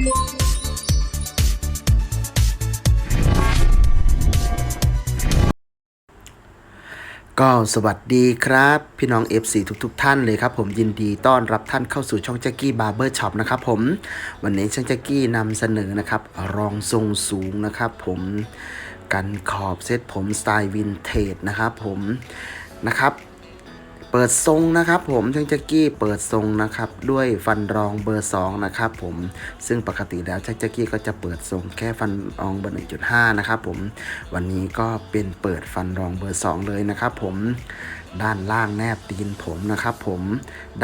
ก็สวัสดีครับ พี่น้อง FC ทุกๆทท่านเลยครับผมยินดีต้อนรับท่านเข้าสู่ช่องแจ็กกี้บาร์เบอร์ช็อปนะครับผมวันนี้ช่างแจ็กกี้นำเสนอนะครับรองทรงสูงนะครับผมกันขอบเซตผมสไตล์วินเทจนะครับผมนะครับ เปิดทรงนะครับผมช่างแจ็กกี้เปิดทรงนะครับ ด้วยฟันรองเบอร์ 2 นะครับผมซึ่งปกติแล้วช่างแจ็กกี้ก็จะเปิดทรงแค่ฟันรองเบอร์ 1.5 นะครับผมวันนี้ก็เป็นเปิดฟันรองเบอร์ 2 เลยนะครับผมด้านล่างแนบตีนผมนะครับผม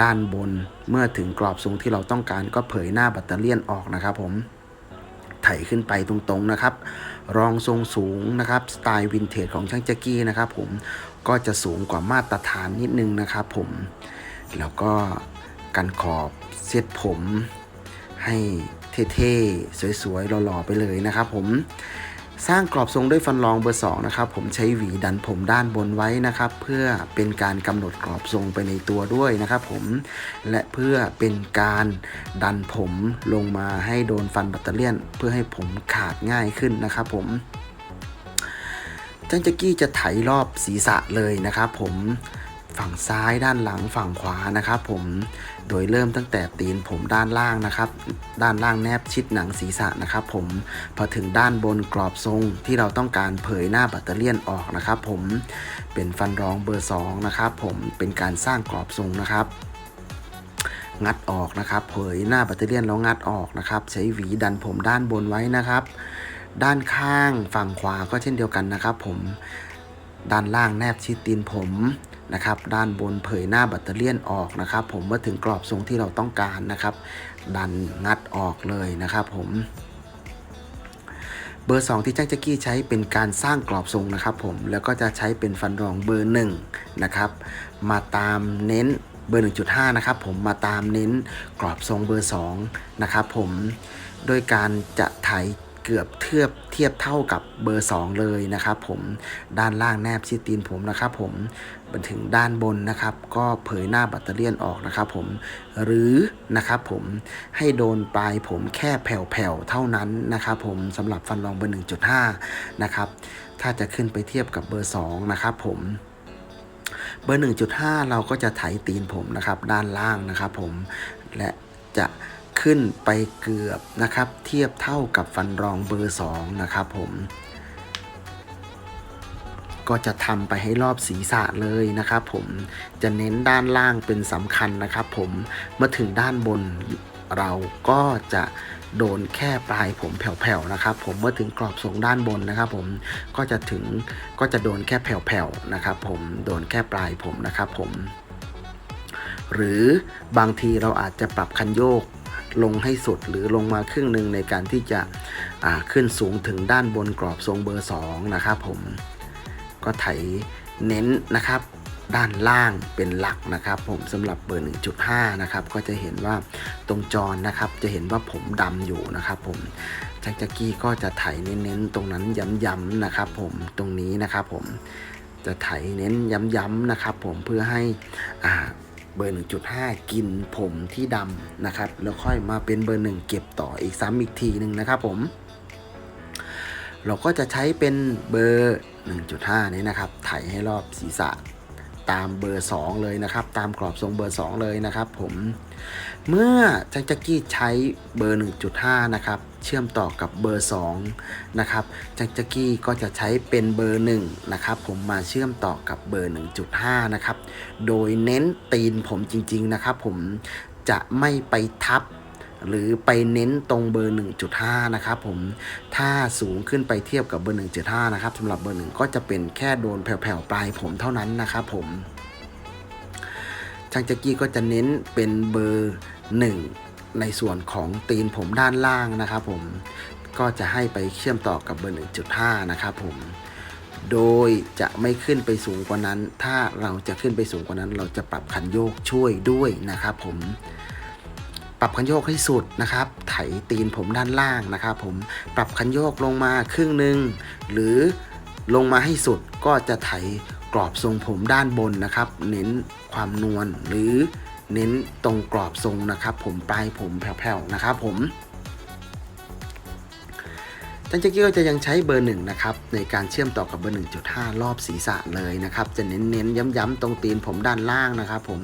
ด้านบนเมื่อถึงกรอบทรงที่เราต้องการก็เผยหน้าแบตเตอเลี่ยนออกนะครับผมไถขึ้นไปตรงๆนะครับ รองทรงสูงนะครับ สไตล์วินเทจของช่างแจ็กกี้นะครับผม ก็จะสูงกว่ามาตรฐานนิดนึงนะครับผม แล้วก็กันขอบเซ็ตผม ให้เท่ๆ สวยๆ หล่อๆ ไปเลยนะครับผม สร้างกรอบทรงด้วยฟันรองเบอร์ 2 นะครับ ผมใช้หวีดันผมด้านบนไว้นะครับ เพื่อเป็นการกำหนดกรอบทรงไปในตัวด้วยนะครับผม และเพื่อเป็นการดันผมลงมาให้โดนฟันแบตเตอเลี่ยน เพื่อให้ผมขาดง่ายขึ้นนะครับผม จังจักกี้จะไถรอบศีรษะเลยนะครับผมฝั่งซ้ายด้านหลังฝั่งขวานะครับผมโดยเริ่มตั้งแต่ตีนผมด้านล่างนะครับ ด้านล่างแนบชิดหนังศีรษะนะครับ ผมพอถึงด้านบนกรอบทรงที่เราต้องการเผยหน้าแบตเตอเลี่ยนออกนะครับ ผมเป็นฟันรองเบอร์2นะครับผมเป็นการสร้างกรอบทรงนะครับงัดออกนะครับ เผยหน้าแบตเตอเลี่ยนแล้วงัดออกนะครับ ใช้หวีดันผมด้านบนไว้นะครับ ด้านข้างฝั่งขวาก็เช่นเดียวกันนะครับผมด้านล่างแนบชิดตีนผมนะครับด้านบนเผยหน้าแบตเตอเลี่ยนออกนะครับ ผมเมื่อถึงกรอบทรงที่เราต้องการนะครับ ดันงัดออกเลยนะครับผมเบอร์ 2 ที่จ้างแจ็กกี้ใช้เป็นการสร้างกรอบทรงนะครับผมแล้วก็จะใช้เป็นฟันรองเบอร์1นะครับมาตามเน้นเบอร์ 1.5 นะครับผมมาตามเน้นกรอบทรงเบอร์2นะครับผมโดยการจะไถ เกือบเทียบเทียบเท่ากับเบอร์ 2 เลยนะครับผมด้านล่างแนบชิดตีนผมนะครับผมมาถึงด้านบนนะครับ ก็เผยหน้าแบตเตอเลี่ออกนะครับผมหรือนะครับผมให้โดนปลายผมแค่แผ่วๆเท่านั้นนะครับผมสำหรับฟันรองเบอร์ 1.5 นะครับถ้าจะขึ้นไปเทียบกับเบอร์ 2 นะครับผมเบอร์ 1.5 เราก็จะไถตีนผมนะครับด้านล่างนะครับผมและจะ ขึ้นไปเกือบนะครับ เทียบเท่ากับฟันรองเบอร์ 2 นะครับผม ก็จะทำไปให้รอบศีรษะเลยนะครับผมจะเน้นด้านล่างเป็นสำคัญนะครับผมเมื่อถึงด้านบนเราก็จะโดนแค่ปลายผมแผ่วๆนะครับ ผมเมื่อถึงกรอบทรงด้านบนนะครับ ผมก็จะถึงก็จะโดนแค่แผ่วๆนะครับ ผมโดนแค่ปลายผมนะครับ ผม หรือบางทีเราอาจจะปรับคันโยก ลงให้สุดหรือลงมาครึ่งหนึ่งในการที่จะขึ้นสูงถึงด้านบนกรอบทรงเบอร์ 2 นะครับผมก็ไถเน้นนะครับด้านล่างเป็นหลักนะครับผมสำหรับเบอร์ 1.5 นะครับก็จะเห็นว่าตรงจอนะครับจะเห็นว่าผมดำอยู่นะครับผมจักจักกี้ก็จะไถเน้นๆตรงนั้นย้ำๆนะครับผมตรงนี้นะครับผมจะไถเน้นย้ำๆนะครับผมเพื่อให้อ่า เบอร์ 1.5 กินผมที่ดำนะครับ แล้วค่อยมาเป็นเบอร์ 1 เก็บต่ออีกซ้ำอีกทีหนึ่งนะครับผม เราก็จะใช้เป็นเบอร์ 1.5 นี้นะครับ ไถให้รอบศีรษะ ตามเบอร์ 2 เลยนะครับ ตามกรอบทรงเบอร์ 2 เลยนะครับผมเมื่อจักจักกี้ใช้เบอร์ 1.5 นะครับ เชื่อมต่อกับเบอร์ 2 นะครับจักจักกี้ก็จะใช้เป็นเบอร์ 1 นะครับ ผมมาเชื่อมต่อกับเบอร์ 1.5 นะครับ โดยเน้นตีนผมจริงๆนะครับ ผมจะไม่ไปทับ หรือไปเน้นตรงเบอร์ 1.5 นะครับผม ถ้าสูงขึ้นไปเทียบกับเบอร์ 1.5 นะครับสำหรับเบอร์ 1 ก็จะเป็นแค่โดนแผ่วๆปลายผมเท่านั้นนะครับผมช่างแจ็กกี้ก็จะเน้นเป็นเบอร์ 1 ในส่วนของตีนผมด้านล่างนะครับผม ก็จะให้ไปเชื่อมต่อกับเบอร์ 1.5 นะครับผม โดยจะไม่ขึ้นไปสูงกว่านั้น ถ้าเราจะขึ้นไปสูงกว่านั้น เราจะปรับคันโยกช่วยด้วยนะครับผม ปรับคันโยกให้สุดนะครับ ไถตีนผมด้านล่างนะครับ ผมปรับคันโยกลงมาครึ่งหนึ่งหรือลงมาให้สุดก็จะไถกรอบทรงผมด้านบนนะครับ เน้นความนวลหรือเน้นตรงกรอบทรงนะครับ ผมปลายผมแผ่วๆนะครับ ผมช่างแจ็กกี้ก็จะยังใช้เบอร์หนึ่งนะครับในการเชื่อมต่อกับเบอร์ 1.5 รอบศีรษะเลยนะครับ จะเน้นๆย้ำๆตรงตีนผมด้านล่างนะครับ ผม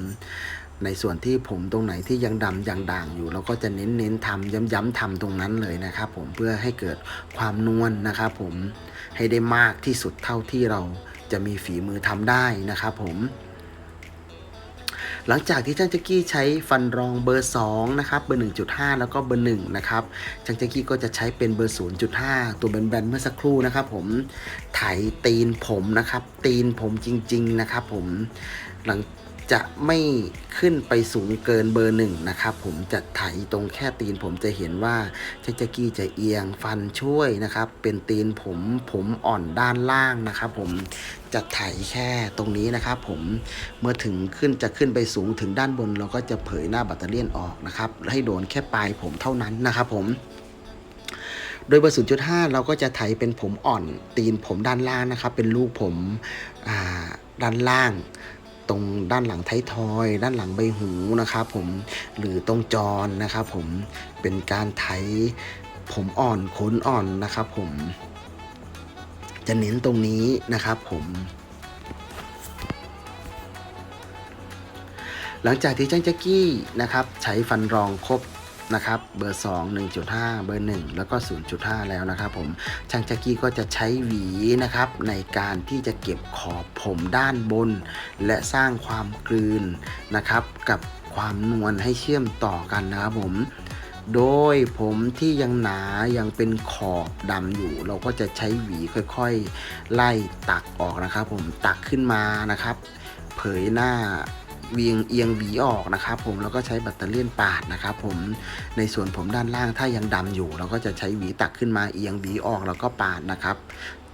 ในส่วนที่ผมตรงไหนที่ยังดำยังด่างอยู่เราก็จะเน้นๆทำย้ำๆทำตรงนั้นเลยนะครับ ผมเพื่อให้เกิดความนวลนะครับ ผมให้ได้มากที่สุดเท่าที่เราจะมีฝีมือทำได้นะครับผม หลังจากที่ช่างแจ็กกี้ใช้ฟันรองเบอร์2นะครับเบอร์ 1.5 แล้วก็เบอร์1นะครับช่างแจ็กกี้ก็จะใช้เป็นเบอร์ 0.5 ตัวแบนๆเมื่อสักครู่นะครับ ผมไถตีนผมนะครับ ตีนผมจริง ๆ นะครับ ผมหลัง จะไม่ขึ้นไปสูงเกินเบอร์หนึ่งนะครับผมจะไถตรงแค่ตีนผมจะเห็นว่าช่างแจ็กกี้จะเอียงฟันช่วยนะครับ เป็นตีนผมผมอ่อนด้านล่างนะครับ ผมจะไถแค่ตรงนี้นะครับ ผมเมื่อถึงขึ้นจะขึ้นไปสูงถึงด้านบน เราก็จะเผยหน้าแบตเตอรี่ยนออกนะครับ ให้โดนแค่ปลายผมเท่านั้นนะครับ ผมโดยเบอร์0.5 เราก็จะไถเป็นผมอ่อนตีนผมด้านล่างนะครับ เป็นลูกผมด้านล่าง ตรงด้านหลังท้ายทอย ด้านหลังใบหูนะครับผมหรือตรงจรนะครับผมเป็นการไถผมอ่อนขนอ่อนนะครับผมจะเน้นตรงนี้นะครับผมหลังจากที่ช่างแจ็กกี้นะครับใช้ฟันรองครบ นะครับ เบอร์ 2 1.5 เบอร์ 1 แล้วก็ 0.5 แล้วนะครับผมช่างแจ็กกี้ก็จะใช้หวีนะครับในการที่จะเก็บขอบผมด้านบน และสร้างความกลืนนะครับกับความนวลให้เชื่อมต่อกันนะครับผมโดยผมที่ยังหนายังเป็นขอบดำอยู่ เราก็จะใช้หวีค่อยๆ ไล่ตักออกนะครับผมตักขึ้นมานะครับ เผยหน้า เวียงเอียงหวีออกนะครับผมแล้วก็ใช้แบตเตอรี่ยนปาดนะครับผมในส่วนผมด้านล่างถ้ายังดำอยู่ เราก็จะใช้หวีตักขึ้นมาเอียงหวีออกแล้วก็ปาดนะครับ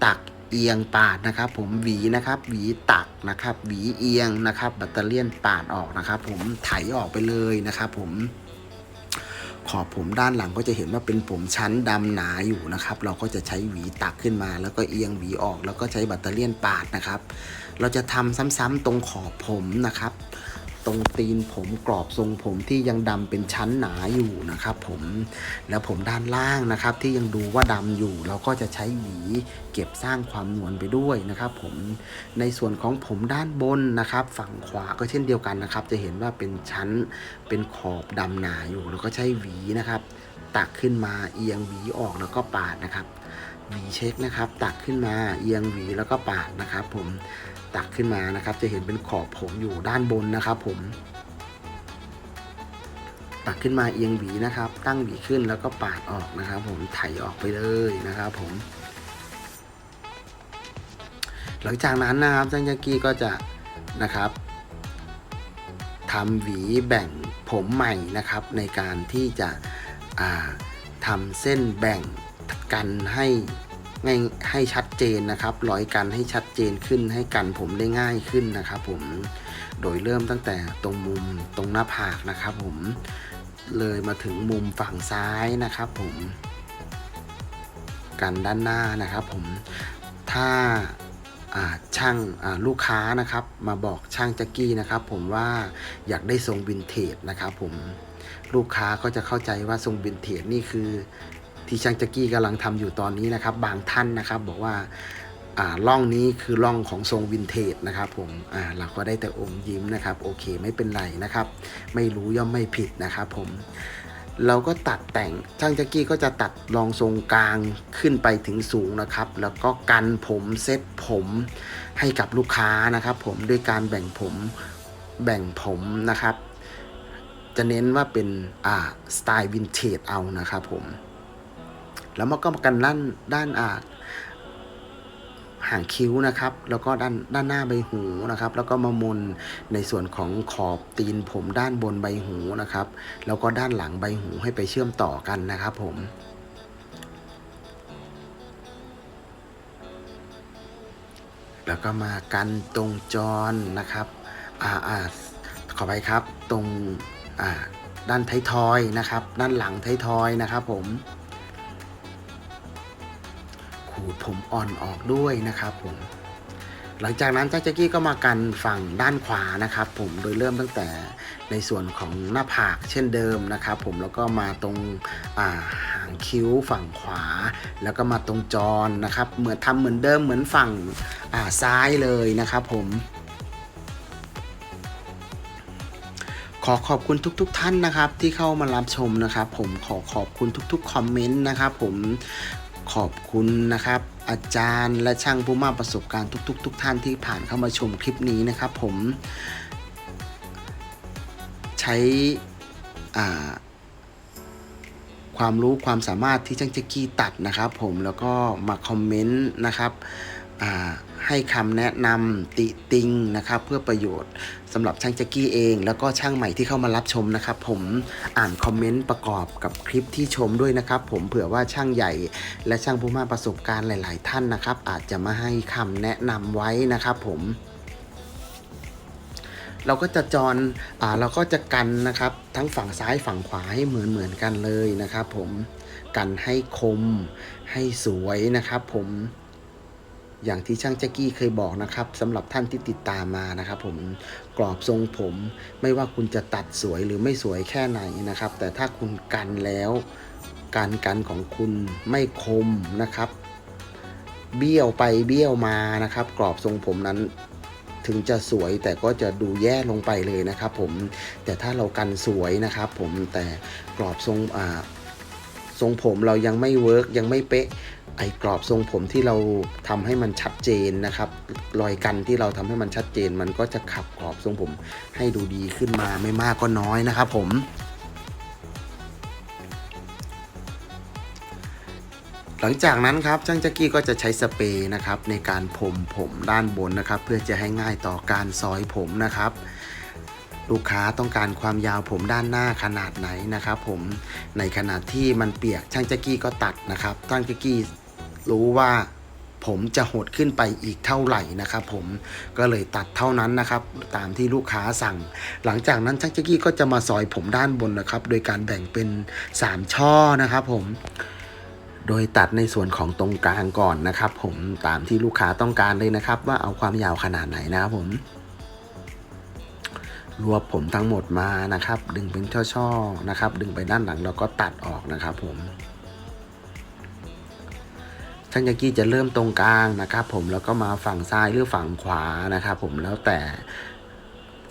ตักเอียงปาดนะครับผมหวีนะครับหวีตักนะครับหวีเอียงนะครับแบตเตอรี่ยนปาดออกนะครับผมไถออกไปเลยนะครับผมขอบผมด้านหลังก็จะเห็นว่าเป็นผมชั้นดำหนาอยู่นะครับ เราก็จะใช้หวีตักขึ้นมา แล้วก็เอียงหวีออก แล้วก็ใช้แบตเตอรี่ยนปาดนะครับ เราจะทำซ้ำๆตรงขอบผมนะครับ รงตีนผมกรอบทรงผมที่ยังดำเป็นชั้นหนาอยู่นะครับผมแล้วผมด้านล่างนะครับที่ยังดูว่าดำอยู่ เราก็จะใช้หวีเก็บสร้างความนวลไปด้วยนะครับผมในส่วนของผมด้านบนนะครับ ฝั่งขวาก็เช่นเดียวกันนะครับ จะเห็นว่าเป็นชั้นเป็นขอบดำหนาอยู่ แล้วก็ใช้หวีนะครับตักขึ้นมาเอียงหวีออกแล้วก็ปาดนะครับหวีเช็คนะครับ ตักขึ้นมาเอียงหวีแล้วก็ปาดนะครับ ผม ตักขึ้นมานะครับ จะเห็นเป็นขอบผมอยู่ด้านบนนะครับ ผม ตักขึ้นมาเอียงหวีนะครับ ตั้งหวีขึ้นแล้วก็ปาดออกนะครับ ผมไถออกไปเลยนะครับ ผม หลังจากนั้นนะครับจังยากี้ก็จะนะครับทำหวีแบ่งผมใหม่นะครับ ในการที่จะทำเส้นแบ่งกันให้ ให้ชัดเจนนะครับร้อยกันให้ชัดเจนขึ้นให้กันผมได้ง่ายขึ้นนะครับผมโดยเริ่มตั้งแต่ตรงมุมตรงหน้าผากนะครับผมเลยมาถึงมุมฝั่งซ้ายนะครับผม กันด้านหน้านะครับผมถ้าาช่างาลูกค้านะครับ มาบอกช่างแจ็กกี้นะครับ ผมว่าอยากได้ทรงวินเทจนะครับผมลูกค้าก็จะเข้าใจว่าทรงวินเทจนี่คือ ที่ช่างจ็กกี้กำลังทำอยู่ตอนนี้นะครับ บางท่านนะครับบอกว่าอ่าล่องนี้คือล่องของทรงวินเทจนะครับผมเราก็ได้แต่อมยิ้มนะครับ โอเคไม่เป็นไรนะครับ ไม่รู้ย่อมไม่ผิดนะครับผมเราก็ตัดแต่งช่างจ็กกี้ก็จะตัดรองทรงกลางขึ้นไปถึงสูงนะครับ แล้วก็กันผมเซ็ตผมให้กับลูกค้านะครับ ผมด้วยการแบ่งผมแบ่งผมนะครับ จะเน้นว่าเป็นอ่าสไตล์วินเทจเอานะครับผม แล้วมันก็มากันด้านด้านอ่าห่างคิ้วนะครับ แล้วก็ด้านด้านหน้าใบหูนะครับ แล้วก็มามนในส่วนของขอบตีนผมด้านบนใบหูนะครับ แล้วก็ด้านหลังใบหูให้ไปเชื่อมต่อกันนะครับ ผมแล้วก็มากันตรงจรนะครับ อ่าอ่าขอไปครับ ตรง อ่า ด้านท้ายทอยนะครับ ด้านหลังท้ายทอยนะครับผม ขูดผมอ่อนออกด้วยนะครับผม หลังจากนั้นจ้าแจ็กกี้ก็มากันฝั่งด้านขวานะครับ ผมโดยเริ่มตั้งแต่ในส่วนของหน้าผากเช่นเดิมนะครับ ผมแล้วก็มาตรงาหางคิ้วฝั่งขวา แล้วก็มาตรงจรนนะครับ เหมือนทำเหมือนเดิมเหมือนฝั่งาซ้ายเลยนะครับ ผมขอขอบคุณทุกๆทท่านนะครับที่เข้ามารับชมนะครับ ผมขอขอบคุณทุกๆคอมเมนต์นะครับ ผม ขอบคุณนะครับ อาจารย์และช่างผู้มากประสบการณ์ทุกๆทท่านที่ผ่านเข้ามาชมคลิปนี้นะครับผม ใช้ความรู้ความสามารถที่ช่างเจ๊กกี้ตัดนะครับผมแล้วก็มาคอมเมนต์นะครับ ให้คำแนะนำติติงนะครับเพื่อประโยชน์สำหรับช่างเจ๊กกี้เอง แล้วก็ช่างใหม่ที่เข้ามารับชมนะครับ ผมอ่านคอมเมนต์ประกอบกับคลิปที่ชมด้วยนะครับ ผมเผื่อว่าช่างใหญ่ และช่างผู้มาประสบการณ์หลาย ๆ ท่านนะครับ อาจจะมาให้คำแนะนำไว้นะครับ ผมเราก็จะจรอ่าเราก็จะกันนะครับ ทั้งฝั่งซ้ายฝั่งขวาให้เหมือนเหมือนกันเลยนะครับ ผมกันให้คมให้สวยนะครับ ผม อย่างที่ช่างแจ็กกี้เคยบอกนะครับสำหรับท่านที่ติดตามมานะครับผมกรอบทรงผมไม่ว่าคุณจะตัดสวยหรือไม่สวยแค่ไหนนะครับ แต่ถ้าคุณกันแล้ว การกันของคุณไม่คมนะครับ เบี้ยวไปเบี้ยวมานะครับ กรอบทรงผมนั้นถึงจะสวยแต่ก็จะดูแย่ลงไปเลยนะครับ ผมแต่ถ้าเรากันสวยนะครับ ผมแต่กรอบทรงอ่า ทรงผมเรายังไม่เวิร์กยังไม่เป๊ะไอ้กรอบทรงผมที่เราทำให้มันชัดเจนนะครับ รอยกันที่เราทำให้มันชัดเจน มันก็จะขับกรอบทรงผมให้ดูดีขึ้นมาไม่มากก็น้อยนะครับผมหลังจากนั้นครับช่างจักกี้ก็จะใช้สเปรย์นะครับในการผมผมด้านบนนะครับ เพื่อจะให้ง่ายต่อการซอยผมนะครับ ลูกค้าต้องการความยาวผมด้านหน้าขนาดไหนนะครับ ผมในขณะที่มันเปียกช่างจักกี้ก็ตัดนะครับช่างจักกี้รู้ว่าผมจะหดขึ้นไปอีกเท่าไหร่นะครับ ผมก็เลยตัดเท่านั้นนะครับ ตามที่ลูกค้าสั่ง หลังจากนั้นช่างจักกี้ก็จะมาซอยผมด้านบนนะครับ โดยการแบ่งเป็น 3 ช่อนะครับ ผมโดยตัดในส่วนของตรงกลางก่อนนะครับ ผมตามที่ลูกค้าต้องการเลยนะครับ ว่าเอาความยาวขนาดไหนนะครับผม รวบผมทั้งหมดมานะครับ ดึงเป็นช่อๆนะครับ ดึงไปด้านหลังแล้วก็ตัดออกนะครับ ผมช่างยากี้จะเริ่มตรงกลางนะครับ ผมแล้วก็มาฝั่งซ้ายหรือฝั่งขวานะครับ ผมแล้วแต่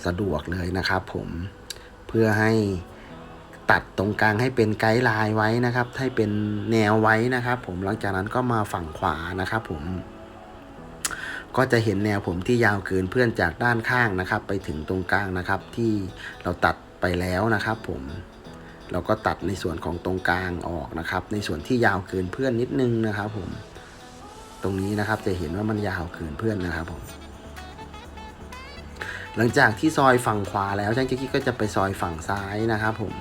สะดวกเลยนะครับ ผมเพื่อให้ตัดตรงกลางให้เป็นไกด์ไลน์ไว้นะครับ ให้เป็นแนวไว้นะครับ ผมหลังจากนั้นก็มาฝั่งขวานะครับ ผม ก็จะเห็นแนวผมที่ยาวเกินเพื่อนจากด้านข้างนะครับ ไปถึงตรงกลางนะครับ ที่เราตัดไปแล้วนะครับ ผมเราก็ตัดในส่วนของตรงกลางออกนะครับ ในส่วนที่ยาวเกินเพื่อนนิดนึงนะครับ ผม ตรงนี้นะครับจะเห็นว่ามันยาวเกินเพื่อนนะครับผมหลังจากที่ซอยฝั่งขวาแล้วช่างเจ๊กี้ก็จะไปซอยฝั่งซ้ายนะครับ ผม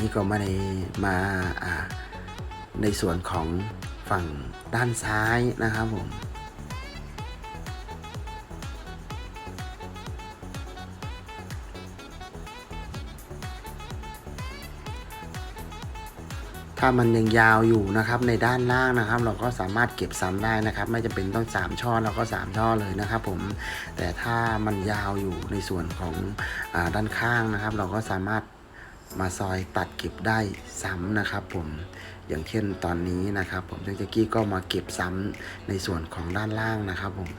นี้ก็ม่ได้มาในส่วนของฝั่งด้านซ้ายนะครับผมถ้ามันยังยาวอยู่นะครับในด้านล่างนะครับ เราก็สามารถเก็บซ้ำได้นะครับ ไม่จำเป็นต้อง 3 ช่อเราก็ 3 ช่อเลยนะครับผมแต่ถ้ามันยาวอยู่ในส่วนของอด้านข้างนะครับ เราก็สามารถ มาซอยตัดเก็บได้ซ้ำนะครับผมอย่างเช่นตอนนี้นะครับผมเจ้าแจ็กกี้ก็มาเก็บซ้ำในส่วนของด้านล่างนะครับผม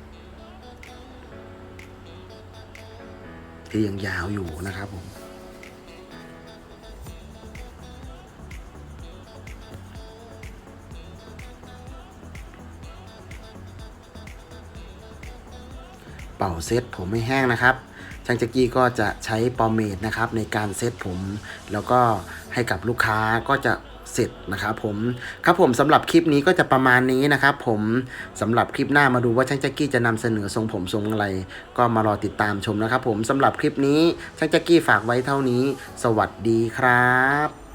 ที่ยังยาวอยู่นะครับผมเป่าเซตผมไม่แห้งนะครับ ช่างจักกี้ก็จะใช้ปอมเมดนะครับในการเซตผม แล้วก็ให้กับลูกค้าก็จะเสร็จนะครับผมครับผมสำหรับคลิปนี้ก็จะประมาณนี้นะครับผมสำหรับคลิปหน้ามาดูว่าช่างจักกี้จะนำเสนอทรงผมทรงอะไร ก็มารอติดตามชมนะครับผมสำหรับคลิปนี้ช่างจักกี้ฝากไว้เท่านี้ สวัสดีครับ